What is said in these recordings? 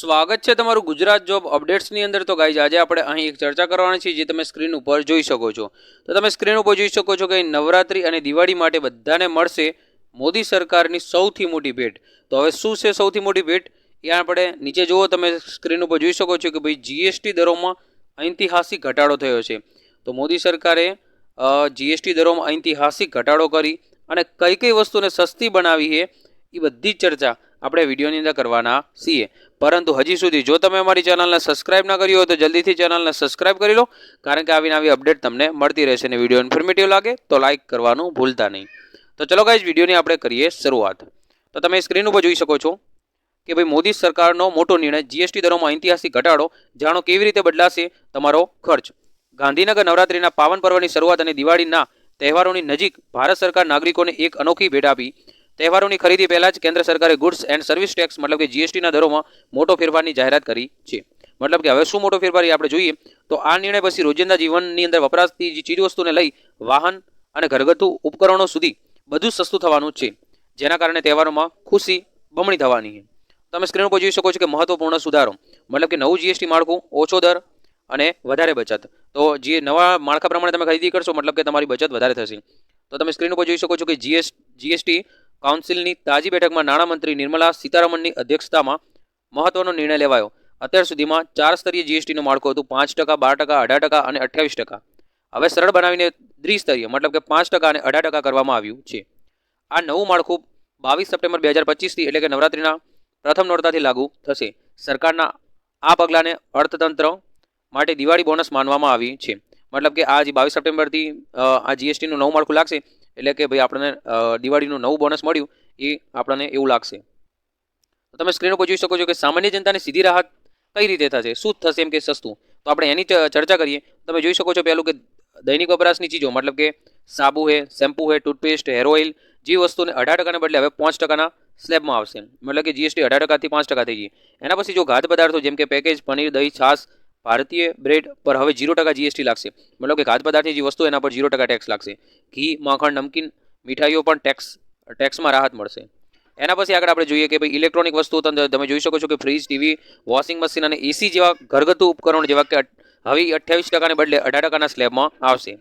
સ્વાગત છે તમારું ગુજરાત જોબ અપડેટ્સની અંદર. તો ગાઈઝ આજે આપણે અહીં એક ચર્ચા કરવાની છે જે તમે સ્ક્રીન ઉપર જોઈ શકો છો. તો તમે સ્ક્રીન ઉપર જોઈ શકો છો કે નવરાત્રી અને દિવાળી માટે બધાને મળશે મોદી સરકારની સૌથી મોટી ભેટ. તો હવે શું છે સૌથી મોટી ભેટ? એ આપણે નીચે જુઓ, તમે સ્ક્રીન ઉપર જોઈ શકો છો કે ભાઈ જીએસટી દરોમાં ઐતિહાસિક ઘટાડો થયો છે. તો મોદી સરકારે જીએસટી દરોમાં ઐતિહાસિક ઘટાડો કરી અને કઈ કઈ વસ્તુને સસ્તી બનાવી છે એ બધી જ ચર્ચા આપણે વિડીયોની અંદર કરવાના છીએ. પરંતુ હજી સુધી જો તમે અમારી ચેનલને સબસ્ક્રાઇબ ના કરી હોય તો જલ્દીથી ચેનલને સબસ્ક્રાઇબ કરી લો, કારણ કે આવીને આવી અપડેટ તમને મળતી રહેશે અને વીડિયો ઇન્ફોર્મેટિવ લાગે તો લાઇક કરવાનું ભૂલતા નહીં. તો ચલો ગાઈઝ વિડીયોની આપણે કરીએ શરૂઆત. તો તમે સ્ક્રીન ઉપર જોઈ શકો છો કે ભાઈ મોદી સરકારનો મોટો નિર્ણય જીએસટી દરોમાં ઐતિહાસિક ઘટાડો જાણો કેવી રીતે બદલાશે? તમારો ખર્ચ. ગાંધીનગર નવરાત્રિના પાવન પર્વની શરૂઆત અને દિવાળીના તહેવારોની નજીક ભારત સરકાર નાગરિકોને એક અનોખી ભેટ આપી. તહેવારોની ખરીદી પહેલાં જ કેન્દ્ર સરકારે ગુડ્સ એન્ડ સર્વિસ ટેક્સ મતલબ કે જીએસટીના દરોમાં મોટો ફેરફારની જાહેરાત કરી છે. મતલબ કે હવે શું મોટો ફેરફાર આપણે જોઈએ, તો આ નિર્ણય પછી રોજિંદા જીવનની અંદર વપરાશતી જે ચીજવસ્તુને લઈ વાહન અને ઘરગથ્થુ ઉપકરણો સુધી બધું સસ્તું થવાનું છે, જેના કારણે તહેવારોમાં ખુશી બમણી થવાની છે. તમે સ્ક્રીન ઉપર જોઈ શકો છો કે મહત્વપૂર્ણ સુધારો, મતલબ કે નવું જીએસટી માળખું ઓછો દર અને વધારે બચત. તો જે નવા માળખા પ્રમાણે તમે ખરીદી કરશો, મતલબ કે તમારી બચત વધારે થશે. તો તમે સ્ક્રીન ઉપર જોઈ શકો છો કે જીએસ જીએસટી કાઉન્સિલની તાજી બેઠકમાં નાણામંત્રી નિર્મલા સીતારમણની અધ્યક્ષતામાં મહત્વનો નિર્ણય લેવાયો. અત્યાર સુધીમાં ચાર સ્તરીય જીએસટીનું માળખું હતું પાંચ ટકા, બાર ટકા, અઢાર ટકા અને અઠ્યાવીસ ટકા. હવે સરળ બનાવીને દ્વિસ્તરીય, મતલબ કે પાંચ ટકા અને અઢાર ટકા કરવામાં આવ્યું છે. આ નવું માળખું બાવીસ સપ્ટેમ્બર બે હજાર પચીસથી એટલે કે નવરાત્રિના પ્રથમ નોરતાથી લાગુ થશે. સરકારના આ પગલાંને અર્થતંત્ર માટે દિવાળી બોનસ માનવામાં આવી છે. મતલબ કે આ જે બાવીસ સપ્ટેમ્બરથી આ જીએસટીનું નવું માળખું લાગશે એટલે કે ભાઈ આપણને દિવાળીનું નવું બોનસ મળ્યું, એ આપણને એવું લાગશે. તમે સ્ક્રીન ઉપર જોઈ શકો છો કે સામાન્ય જનતાને સીધી રાહત કઈ રીતે થશે? શું થશે એમ કે સસ્તું? તો આપણે એની ચર્ચા કરીએ. તમે જોઈ શકો છો પહેલું કે દૈનિક વપરાશની ચીજો, મતલબ કે સાબુ હે, શેમ્પુ હે, ટૂથપેસ્ટ, હેર ઓઇલ, જે વસ્તુને અઢાર ટકાને બદલે હવે પાંચ ટકાના સ્લેબમાં આવશે. મતલબ કે જીએસટી અઢાર ટકાથી પાંચ ટકા થઈ ગઈ. એના પછી જો ઘાત પદાર્થો જેમ કે પેકેજ પનીર, દહીં, છાશ ભારતીય બ્રેડ પર હવે જીરો ટકા જીએસટી લાગશે. મતલબ કે ખાદ્ય પદાર્થની જે વસ્તુ એના પર ઝીરો ટકા ટેક્સ લાગશે. ઘી, માખણ, નમકીન, મીઠાઈઓ પણ ટેક્સ ટેક્સમાં રાહત મળશે. એના પછી આગળ આપણે જોઈએ કે ભાઈ ઇલેક્ટ્રોનિક વસ્તુઓ તમે જોઈ શકો છો કે ફ્રીજ ટીવી વોશિંગ મશીન અને એસી જેવા ઘરગથ્થુ ઉપકરણ જેવા કે હવે અઠ્યાવીસ ટકાને બદલે અઢાર ટકાના સ્લેબમાં આવશે.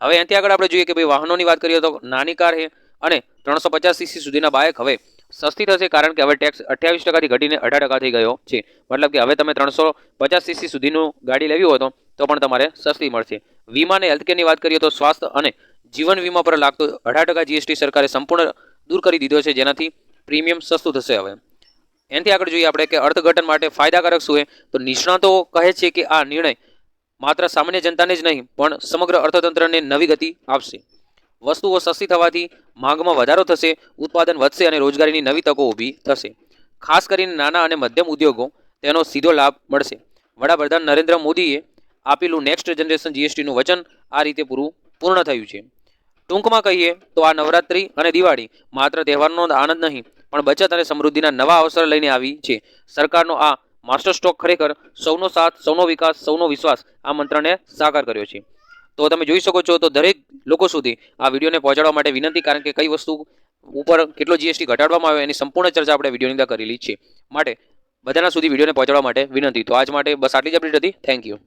હવે એનાથી આગળ આપણે જોઈએ કે ભાઈ વાહનોની વાત કરીએ તો નાની કાર અને ત્રણસો પચાસ સીસી સુધીના બાઇક હવે સસ્તી થશે કારણ કે હવે ટેક્સ અઠ્યાવીસ ટકાથી ઘટીને અઢાર ટકા થઈ ગયો છે. મતલબ કે હવે તમે ત્રણસો પચાસ સીસી સુધીનું ગાડી લેવી હોય તો પણ તમારે સસ્તી મળશે. વીમા અને હેલ્થકેરની વાત કરીએ તો સ્વાસ્થ્ય અને જીવન વીમા પર લાગતો અઢાર ટકા જીએસટી સરકારે સંપૂર્ણ દૂર કરી દીધો છે, જેનાથી પ્રીમિયમ સસ્તું થશે હવે. એનાથી આગળ જોઈએ આપણે કે અર્થઘટન માટે ફાયદાકારક શું તો નિષ્ણાતો કહે છે કે આ નિર્ણય માત્ર સામાન્ય જનતાને જ નહીં, પણ સમગ્ર અર્થતંત્રને નવી ગતિ આપશે. વસ્તુઓ સસ્તી થવાથી માંગમાં વધારો થશે, ઉત્પાદન વધશે અને રોજગારીની નવી તકો ઊભી થશે. ખાસ કરીને નાના અને મધ્યમ ઉદ્યોગો, તેનો સીધો લાભ મળશે. વડાપ્રધાન નરેન્દ્ર મોદીએ આપેલું નેક્સ્ટ જનરેશન જીએસટીનું વચન આ રીતે પૂરું, પૂર્ણ થયું છે. ટૂંકમાં કહીએ તો આ નવરાત્રિ અને દિવાળી માત્ર તહેવારનો આનંદ નહીં, પણ બચત અને સમૃદ્ધિના નવા અવસર લઈને આવી છે. સરકારનો આ માસ્ટર સ્ટોક ખરેખર સૌનો સાથ, સૌનો વિકાસ, સૌનો વિશ્વાસ આ મંત્રને સાકાર કર્યો છે. તો તમે જોઈ શકો છો, તો દરેક લોકો સુધી આ વિડીયોને પહોંચાડવા માટે વિનંતી, કારણ કે કઈ વસ્તુ ઉપર કેટલો જીએસટી ઘટાડવામાં આવ્યો એની સંપૂર્ણ ચર્ચા આપણે વિડીયોની અંદર કરેલી છે. માટે બધાના સુધી વિડીયોને પહોંચાડવા માટે વિનંતી. તો આજ માટે બસ આટલી જ અપડેટ હતી. Thank you